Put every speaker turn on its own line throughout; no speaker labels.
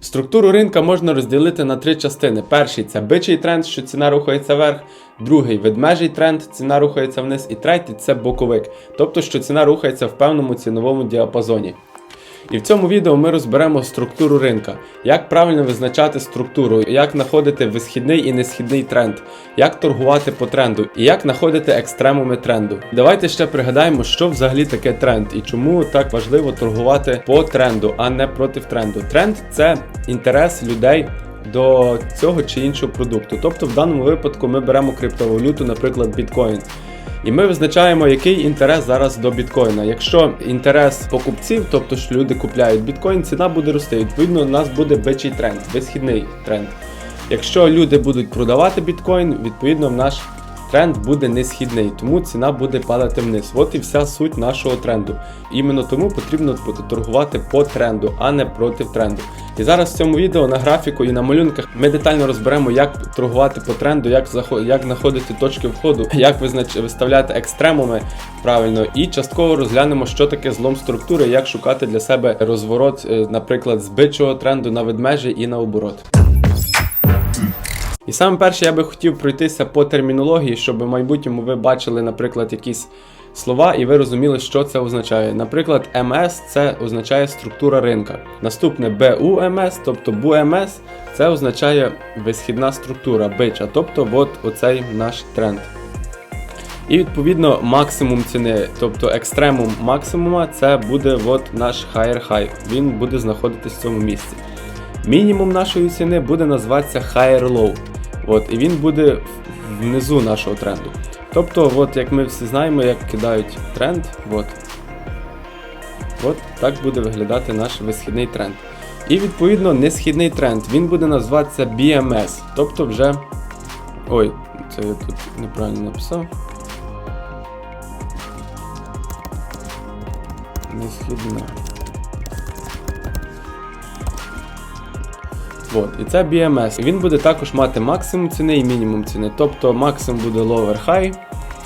Структуру ринка можна розділити на три частини. Перший це бичий тренд, що ціна рухається вверх, другий ведмежий тренд, ціна рухається вниз, і третій це боковик, тобто що ціна рухається в певному ціновому діапазоні. І в цьому відео ми розберемо структуру ринка, як правильно визначати структуру, як знаходити висхідний і несхідний тренд, як торгувати по тренду і як знаходити екстремуми тренду. Давайте ще пригадаємо, що взагалі таке тренд і чому так важливо торгувати по тренду, а не проти тренду. Тренд це інтерес людей. До цього чи іншого продукту. Тобто в даному випадку ми беремо криптовалюту, наприклад, біткоін. І ми визначаємо, який інтерес зараз до біткоїна. Якщо інтерес покупців, тобто що люди купляють біткоін, ціна буде рости. Відповідно, у нас буде бичий тренд, висхідний тренд. Якщо люди будуть продавати біткоін, відповідно, в наш тренд буде несхідний, тому ціна буде падати вниз. От і вся суть нашого тренду. Іменно тому потрібно торгувати по тренду, а не проти тренду. І зараз в цьому відео на графіку і на малюнках ми детально розберемо, як торгувати по тренду, як як знаходити точки входу, як визнач... виставляти екстремуми правильно, і частково розглянемо, що таке злом структури, як шукати для себе розворот, е, наприклад, з бичого тренду на ведмежі і на оборот. І саме перше я би хотів пройтися по термінології, щоб в майбутньому ви бачили, наприклад, якісь слова, і ви розуміли, що це означає. Наприклад, МС це означає структура ринка. Наступне БУМС, тобто БУМС, це означає висхідна структура, бича, тобто от оцей наш тренд. І відповідно максимум ціни, тобто екстремум максимума, це буде от наш higher high. Він буде знаходитись в цьому місці. Мінімум нашої ціни буде називатися higher low. От, і він буде внизу нашого тренду. Тобто, от, як ми всі знаємо, як кидають тренд, от, от так буде виглядати наш висхідний тренд. І відповідно несхідний тренд, він буде називатися BMS. Тобто вже. Ой, це я тут неправильно написав. Несхідна. От, і це BMS. Він буде також мати максимум ціни і мінімум ціни. Тобто максимум буде lower high,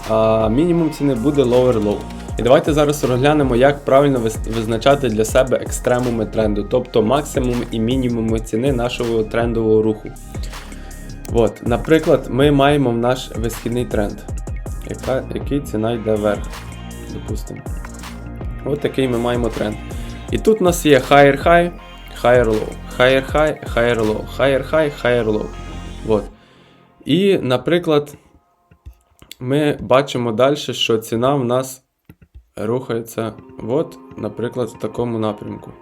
а мінімум ціни буде lower low. І давайте зараз розглянемо, як правильно визначати для себе екстремуми тренду, тобто максимум і мінімуми ціни нашого трендового руху. От, наприклад, ми маємо наш висхідний тренд, яка, який ціна йде вверх. Допустимо. От такий ми маємо тренд. І тут у нас є higher high, higher low, higher high, higher low, higher high, higher low. От. І, наприклад, ми бачимо далі, що ціна в нас рухається, от, наприклад, в такому напрямку.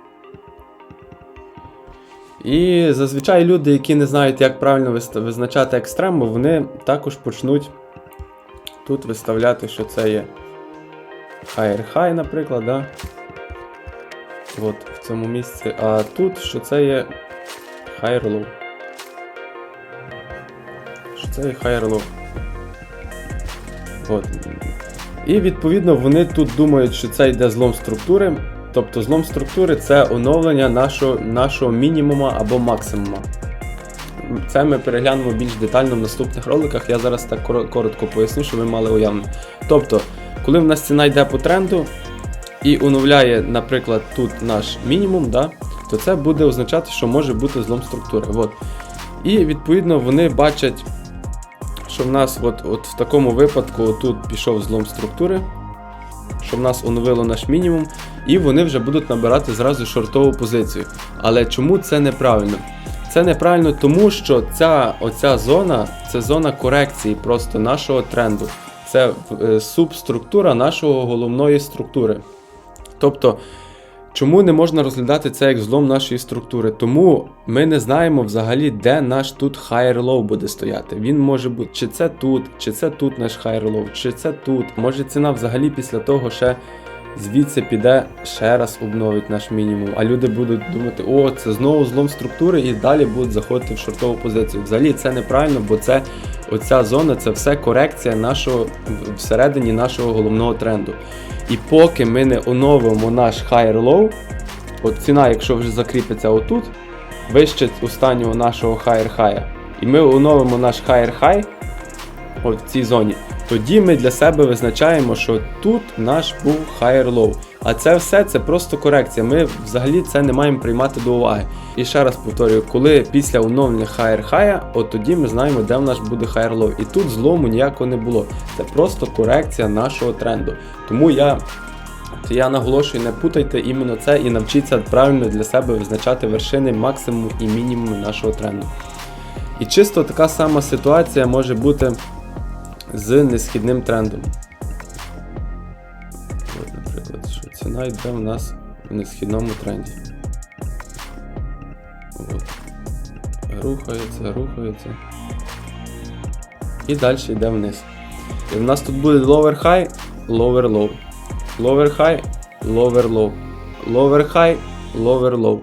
І зазвичай люди, які не знають, як правильно визначати екстрему, вони також почнуть тут виставляти, що це є higher high, наприклад, да? От, в цьому місці. А тут, що це є low. Що це є low. От. І відповідно вони тут думають, що це йде злом структури. Тобто злом структури це оновлення нашого, нашого мінімума або максимума. Це ми переглянемо більш детально в наступних роликах. Я зараз так коротко поясню, щоб ви мали уявлення. Тобто, коли в нас ціна йде по тренду і оновляє, наприклад, тут наш мінімум, да, то це буде означати, що може бути злом структури. От. І відповідно вони бачать, що в нас от, от в такому випадку тут пішов злом структури, що в нас оновило наш мінімум, і вони вже будуть набирати зразу шортову позицію. Але чому це неправильно? Це неправильно, тому що ця оця зона це зона корекції просто нашого тренду. Це е, субструктура нашого головної структури. Тобто, чому не можна розглядати це як злом нашої структури? Тому ми не знаємо взагалі, де наш тут higher low буде стояти. Він може бути чи це тут, чи це тут наш higher low, чи це тут. Може ціна взагалі після того ще звідси піде ще раз обновить наш мінімум. А люди будуть думати, о, це знову злом структури, і далі будуть заходити в шортову позицію. Взагалі це неправильно, бо це оця зона це все корекція нашого всередині нашого головного тренду. І поки ми не оновимо наш higher low, от ціна, якщо вже закріпиться отут, вище останнього нашого higher high, і ми оновимо наш higher high, от в цій зоні, тоді ми для себе визначаємо, що тут наш був higher low. А це все це просто корекція. Ми взагалі це не маємо приймати до уваги. І ще раз повторюю, коли після оновлення higher high, от тоді ми знаємо, де в нас буде higher low. І тут злому ніякого не було. Це просто корекція нашого тренду. Тому я. Я наголошую, не путайте іменно це і навчіться правильно для себе визначати вершини максимуму і мінімуму нашого тренду. І чисто така сама ситуація може бути з несхідним трендом. От, наприклад, що ціна йде в нас в несхідному тренді. От. Рухається, рухається. І далі йде вниз. І в нас тут буде lower high, lower low. Lower high, lower low. Lower high, lower low.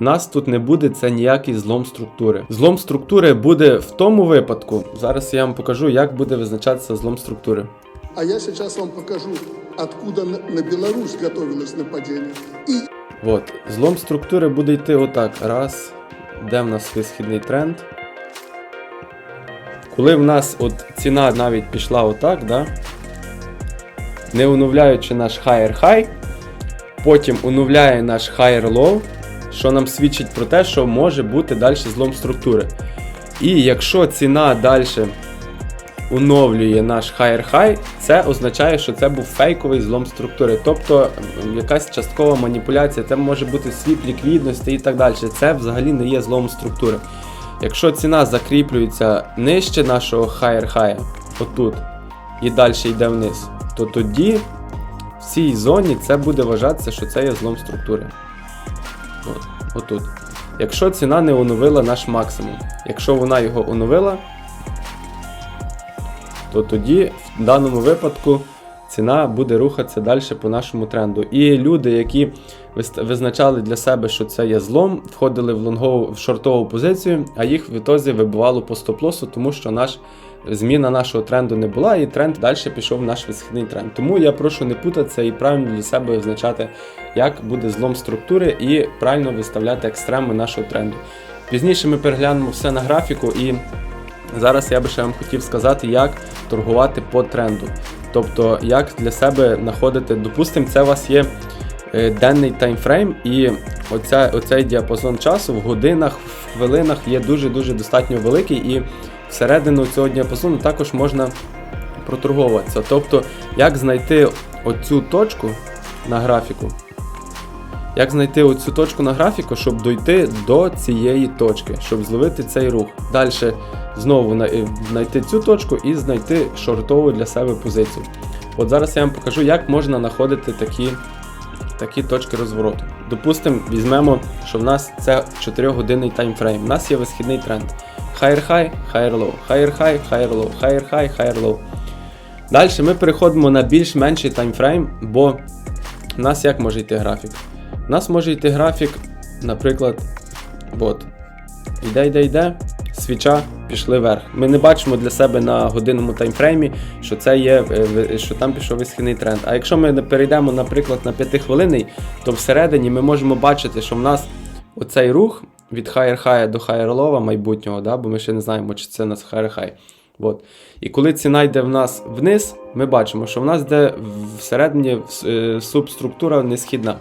Нас тут не буде це ніякий злом структури. Злом структури буде в тому випадку. Зараз я вам покажу, як буде визначатися злом структури.
А я сейчас вам покажу, откуда на Беларусь готовилось нападение. И
От, злом структури буде йти отак. Раз. Де в нас висхідний тренд? Коли в нас от ціна навіть пішла отак, да? не оновляючи наш higher high, потім оновляє наш higher low, що нам свідчить про те, що може бути далі злом структури. І якщо ціна далі оновлює наш higher high, це означає, що це був фейковий злом структури. Тобто якась часткова маніпуляція, це може бути світ ліквідності і так далі. Це взагалі не є злом структури. Якщо ціна закріплюється нижче нашого higher high, отут, і далі йде вниз, то тоді в цій зоні це буде вважатися, що це є злом структури. От, отут. Якщо ціна не оновила наш максимум. Якщо вона його оновила, то тоді в даному випадку ціна буде рухатися далі по нашому тренду. І люди, які визначали для себе, що це є злом, входили в лонгову в шортову позицію, а їх в ітозі вибивало по стоп-лосу, тому що наш зміна нашого тренду не була, і тренд далі пішов в наш висхідний тренд. Тому я прошу не путатися і правильно для себе визначати, як буде злом структури, і правильно виставляти екстреми нашого тренду. Пізніше ми переглянемо все на графіку і Зараз я би ще вам хотів сказати, як торгувати по тренду. Тобто, як для себе знаходити, допустимо, це у вас є е, денний таймфрейм, і оця, оцей діапазон часу в годинах, в хвилинах є дуже-дуже достатньо великий, і всередину цього діапазону також можна проторговуватися. Тобто, як знайти оцю точку на графіку, як знайти оцю точку на графіку, щоб дойти до цієї точки, щоб зловити цей рух. Далі знову е, знайти цю точку і знайти шортову для себе позицію. От зараз я вам покажу, як можна знаходити такі, такі точки розвороту. Допустимо, візьмемо, що в нас це 4-годинний таймфрейм. У нас є висхідний тренд. Higher high, higher low, higher high, higher low, higher high, higher low. Далі ми переходимо на більш менший таймфрейм, бо у нас як може йти графік? У нас може йти графік, наприклад, от. Йде, йде, йде, свіча пішли вверх. Ми не бачимо для себе на годинному таймфреймі, що це є, е, що там пішов висхідний тренд. А якщо ми перейдемо, наприклад, на 5-хвилинний, то всередині ми можемо бачити, що в нас оцей рух від higher high до higher low майбутнього, да, бо ми ще не знаємо, чи це у нас higher high. От. І коли ціна йде в нас вниз, ми бачимо, що в нас йде всередині е, субструктура несхідна.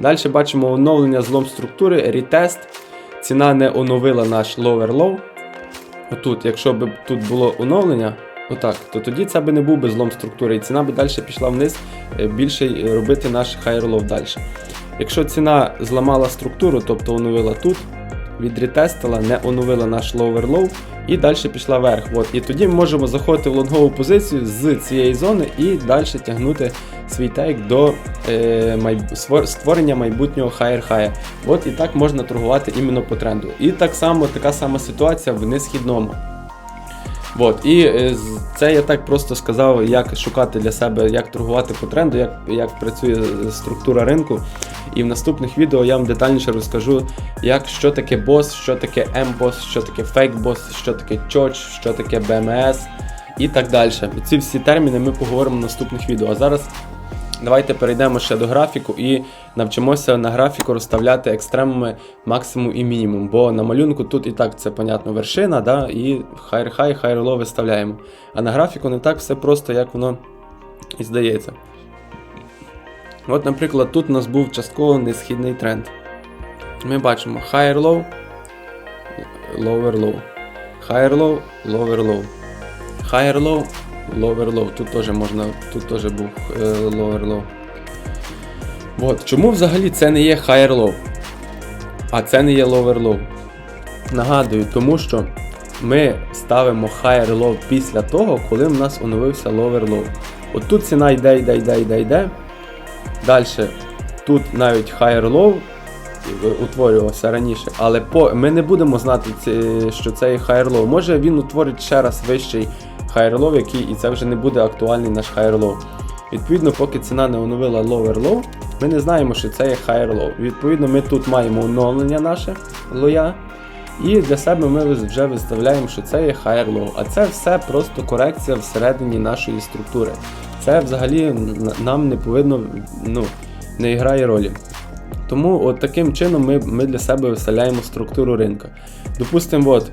Далі бачимо оновлення злом структури, ретест. Ціна не оновила наш lower low. Отут, якщо б тут було оновлення, отак, то тоді це би не був би злом структури, і ціна би далі пішла вниз, е, більше робити наш higher low далі. Якщо ціна зламала структуру, тобто оновила тут, відретестила, не оновила наш lower low і далі пішла вверх. От. І тоді ми можемо заходити в лонгову позицію з цієї зони і далі тягнути свій тейк до е, май... створення майбутнього higher high. От і так можна торгувати іменно по тренду. І так само така сама ситуація в несхідному. От, і е, це я так просто сказав, як шукати для себе, як торгувати по тренду, як, як працює е, структура ринку. І в наступних відео я вам детальніше розкажу, як, що таке бос, що таке М-бос, що таке фейк-бос, що таке чоч, що таке BMS і так далі. Ці всі терміни ми поговоримо в наступних відео. А зараз Давайте перейдемо ще до графіку і навчимося на графіку розставляти екстремуми максимум і мінімум. Бо на малюнку тут і так це понятно вершина, да, і higher high, higher low виставляємо. А на графіку не так все просто, як воно і здається. От, наприклад, тут у нас був частково несхідний тренд. Ми бачимо higher low, lower low, higher low, lower low, higher low, low. Тут теж можна, тут теж був low. От, чому взагалі це не є low, а це не є low? Нагадую, тому що ми ставимо low після того, коли в нас оновився low. От тут ціна йде, йде, йде, йде, йде. Далі тут навіть low утворювався раніше, але по, ми не будемо знати, що це є low. Може він утворить ще раз вищий low, який, і це вже не буде актуальний наш low. Відповідно, поки ціна не оновила lower low, ми не знаємо, що це є higher low. Відповідно, ми тут маємо оновлення наше лоя. І для себе ми вже виставляємо, що це є higher low. А це все просто корекція всередині нашої структури. Це взагалі нам не повинно, ну, не грає ролі. Тому от таким чином ми, ми для себе виставляємо структуру ринка. Допустимо, от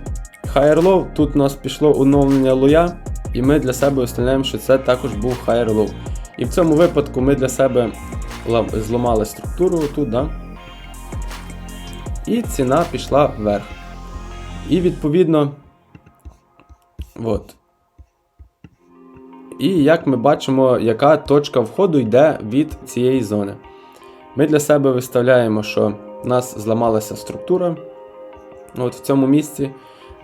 higher low, тут у нас пішло оновлення лоя, і ми для себе виставляємо, що це також був higher low. І в цьому випадку ми для себе зламали структуру тут, да? і ціна пішла вверх. І відповідно. От. І як ми бачимо, яка точка входу йде від цієї зони. Ми для себе виставляємо, що в нас зламалася структура от в цьому місці.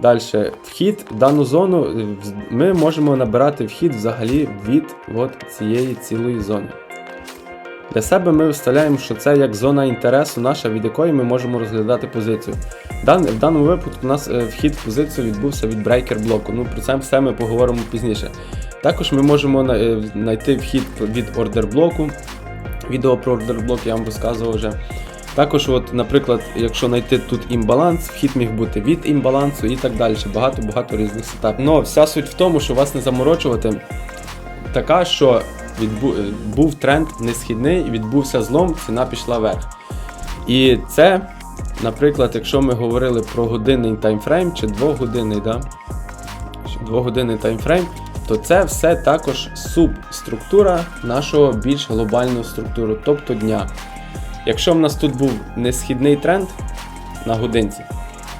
Далі вхід в дану зону е, ми можемо набирати вхід взагалі від от цієї цілої зони. Для себе ми виставляємо, що це як зона інтересу наша, від якої ми можемо розглядати позицію. В даному випадку у нас е, вхід в позицію відбувся від брейкер блоку. Ну про це все ми поговоримо пізніше. Також ми можемо е, знайти вхід від ордер блоку. Відео про ордер блок я вам розказував вже. Також, от, наприклад, якщо знайти тут імбаланс, вхід міг бути від імбалансу і так далі. Багато-багато різних сетапів. Ну, вся суть в тому, що вас не заморочувати. Така, що відбу... був тренд несхідний, відбувся злом, ціна пішла вверх. І це, наприклад, якщо ми говорили про годинний таймфрейм чи двогодинний, да? двогодинний таймфрейм, то це все також субструктура нашого більш глобального структуру, тобто дня. Якщо в нас тут був несхідний тренд на годинці,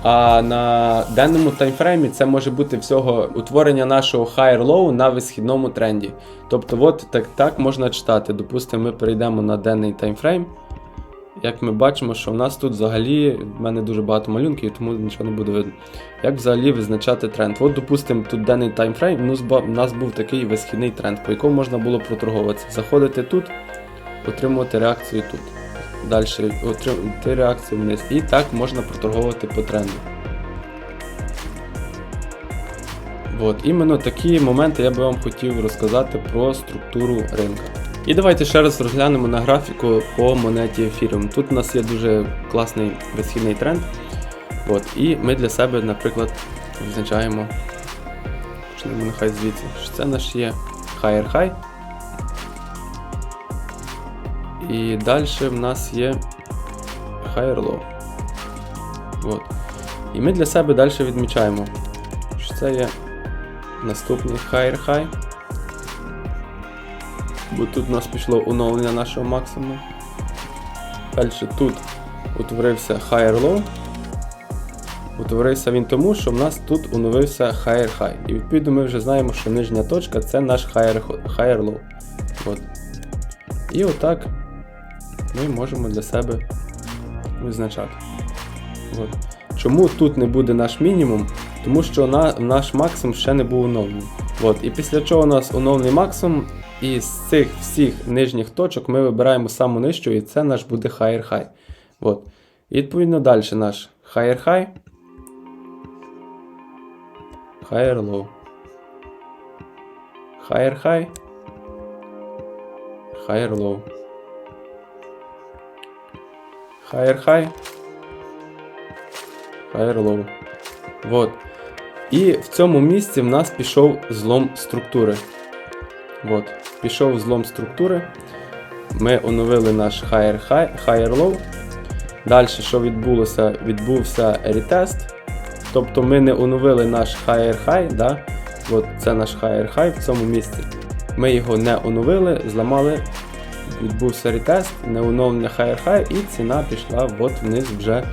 а на денному таймфреймі це може бути всього утворення нашого higher low на висхідному тренді. Тобто, от так, так можна читати. Допустимо, ми перейдемо на денний таймфрейм. Як ми бачимо, що в нас тут взагалі в мене дуже багато малюнків, тому нічого не буде видно. Як взагалі визначати тренд? От, допустимо, тут денний таймфрейм, ну, у нас був такий висхідний тренд, по якому можна було проторговуватися. Заходити тут, отримувати реакцію тут. Далі отримати реакцію вниз. І так можна проторговувати по тренду. От, іменно такі моменти я би вам хотів розказати про структуру ринка. І давайте ще раз розглянемо на графіку по монеті Ethereum. Тут у нас є дуже класний висхідний тренд. От, і ми для себе, наприклад, визначаємо, почнемо нехай звідси, що це наш є higher high. І далі в нас є higher low. От. І ми для себе далі відмічаємо, що це є наступний higher high. Бо тут у нас пішло оновлення нашого максимуму. Далі тут утворився higher low. Утворився він тому, що в нас тут оновився higher high. І відповідно ми вже знаємо, що нижня точка це наш higher, higher low. От. І отак ми можемо для себе визначати. От. Чому тут не буде наш мінімум? Тому що на, наш максимум ще не був оновлений. От. І після чого у нас оновлений максимум, і з цих всіх нижніх точок ми вибираємо саму нижчу, і це наш буде higher high. От. І відповідно далі наш higher high. Higher low. Higher high. Higher low. Higher high. Higher low. Вот. І в цьому місці в нас пішов злом структури. От. Пішов злом структури. ми оновили наш higher high, higher low. Далі, що відбулося? Відбувся ретест. Тобто ми не оновили наш higher high, да? От це наш higher high в цьому місці. Ми його не оновили, зламали, відбувся ретест, не оновлення higher high, і ціна пішла от вниз вже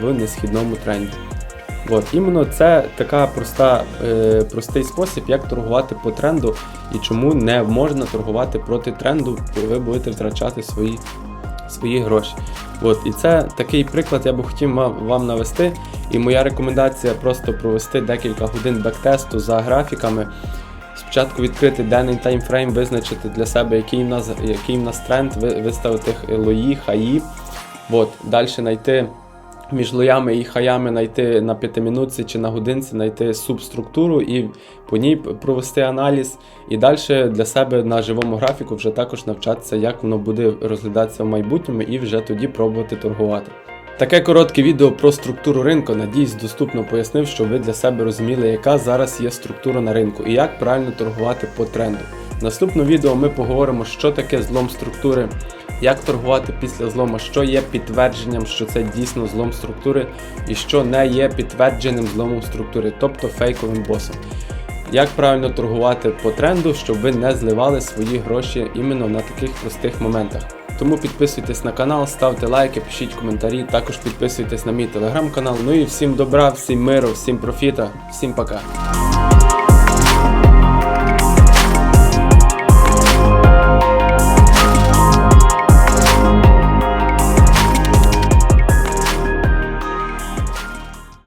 в несхідному тренді. От, іменно це така проста, е, простий спосіб, як торгувати по тренду і чому не можна торгувати проти тренду, бо ви будете втрачати свої, свої гроші. От, і це такий приклад я би хотів вам навести. І моя рекомендація просто провести декілька годин бектесту за графіками. Спочатку відкрити денний таймфрейм, визначити для себе, який в нас, який в нас тренд, виставити лої, хаї. От, далі знайти між лоями і хаями знайти на п'ятимінутці чи на годинці, знайти субструктуру і по ній провести аналіз. І далі для себе на живому графіку вже також навчатися, як воно буде розглядатися в майбутньому, і вже тоді пробувати торгувати. Таке коротке відео про структуру ринку. Надіюсь, доступно пояснив, щоб ви для себе розуміли, яка зараз є структура на ринку і як правильно торгувати по тренду. В наступному відео ми поговоримо, що таке злом структури, як торгувати після злому, що є підтвердженням, що це дійсно злом структури, і що не є підтвердженим зломом структури, тобто фейковим босом. Як правильно торгувати по тренду, щоб ви не зливали свої гроші іменно на таких простих моментах. Тому підписуйтесь на канал, ставте лайки, пишіть коментарі, також підписуйтесь на мій телеграм-канал. Ну і всім добра, всім миру, всім профіта, всім пока.